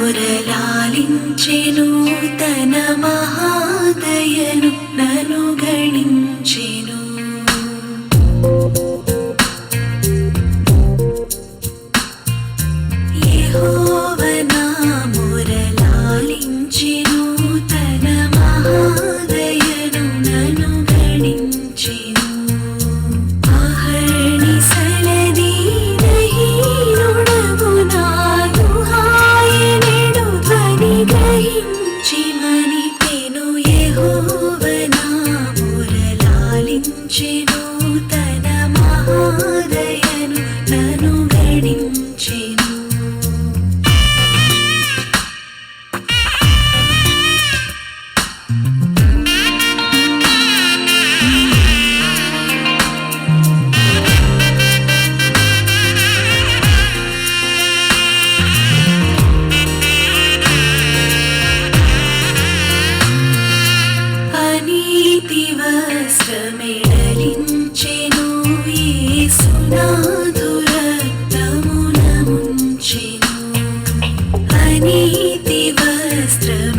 కురలాలించెను తన మహాదయను నను గణించెను అనీతి వస్త్రమెడలించెను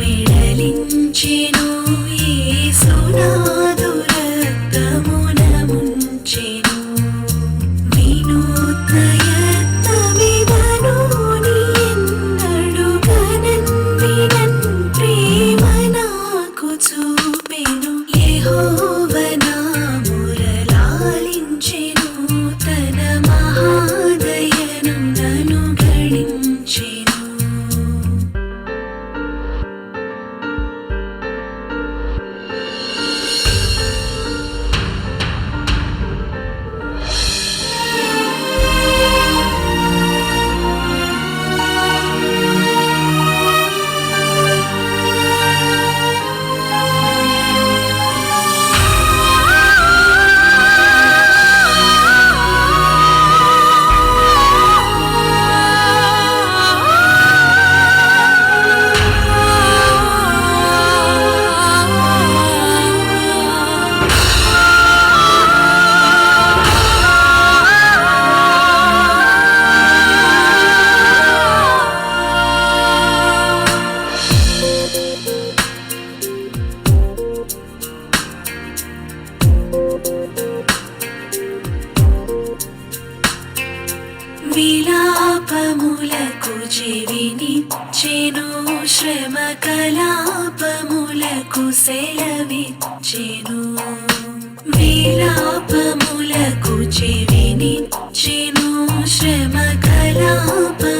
యేసునాథుర రక్తమున ముంచెను వినూత్న యత్నమిదను నీ ఎన్నడు గనన్ వినన్ ప్రేమ నాకు చూపెను యెహోవ విలాపములకు చెవినిచ్చెను. శ్రమ కలాపములకు సెలవిచ్చెను. విలాపములకు చెవినిచ్చెను. శ్రమ కలాప